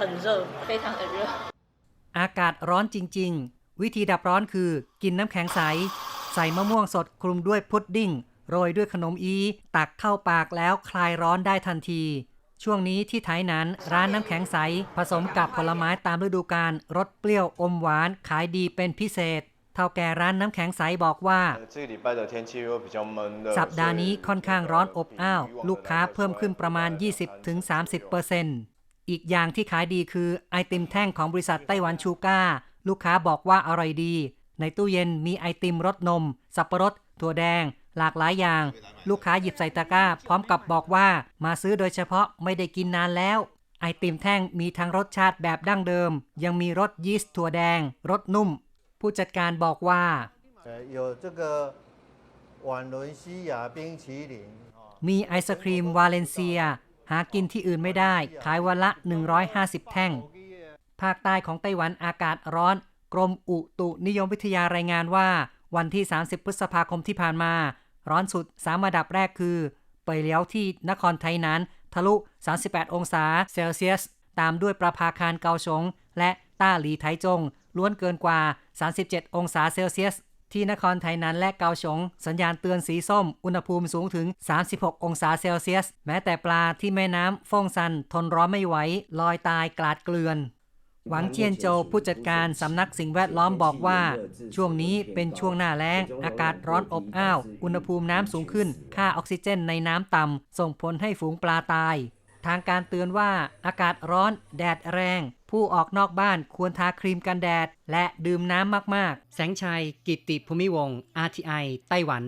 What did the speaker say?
很热，非常的热。 อากาศร้อนจริง ๆ วิธีดับร้อนคือ กินน้ำแข็งใส ใส่มะม่วงสดคลุมด้วยพุดดิ้ง โรยด้วยขนมอี ตักเข้าปากแล้วคลายร้อนได้ทันที ช่วงนี้ที่ไทยนั้นร้านน้ำแข็งใส ผสมกับผลไม้ตามฤดูกาลรสเปรี้ยวอมหวาน ขายดีเป็นพิเศษ เท่าแก่ร้านน้ำแข็งใสบอกว่า 这个礼拜的天气又比较闷热， สัปดาห์นี้ค่อนข้างร้อนอบอ้าว ลูกค้าเพิ่มขึ้นประมาณ 20-30%อี อีกอย่างที่ขายดีคือไอติมแท่งของบริษัทไต้หวันชูก้า ลูกค้าบอกว่าอร่อยดี ในตู้เย็นมีไอติมรสนม สับประรด ถั่วแดง หลากหลายอย่าง ลูกค้าหยิบใส่ตะกร้า พร้อมกับบอกว่ามาซื้อโดยเฉพาะไม่ได้กินนานแล้ว ไอติมแท่งมีทั้งรสชาติแบบดั้งเดิม ยังมีรสยีสต์ถั่วแดงรสนุ่ม ผู้จัดการบอกว่ามีไอศครีมวาเลนเซีย หากินที่อื่นไม่ได้ ขายวันละ 150 แท่ง ภาคใต้ของไต้หวันอากาศร้อน กรมอุตุนิยมวิทยารายงานว่า วันที่ 30 พฤษภาคมที่ผ่านมา ร้อนสุด 3 ระดับแรกคือ เปยเลี้ยวที่นครไทยนั้น ทะลุ 38 องศาเซลเซียส ตามด้วยประภาคารเกาสงและต้าหลีไทจง ล้วนเกินกว่า 37 องศาเซลเซียส ที่นครไทยนันและเกาสงสัญญาณเตือนสีส้ม อุณหภูมิสูงถึง 36 องศาเซลเซียส แม้แต่ปลาที่แม่น้ำฟ่งซัน ทนร้อนไม่ไหวลอยตายกลาดเกลือน หวังเจียนโจวผู้จัดการสำนักสิ่งแวดล้อมบอกว่า ช่วงนี้เป็นช่วงหน้าแล้ง อากาศร้อนอบอ้าว อุณหภูมิน้ำสูงขึ้น ค่าออกซิเจนในน้ำต่ำส่งผลให้ฝูงปลาตาย ทางการเตือนว่าอากาศร้อนแดดแรง ผู้ออกนอกบ้านควรทาครีมกันแดด และดื่มน้ำมากๆ แสงชัย กิตติภูมิวงศ์ RTI ไต้หวัน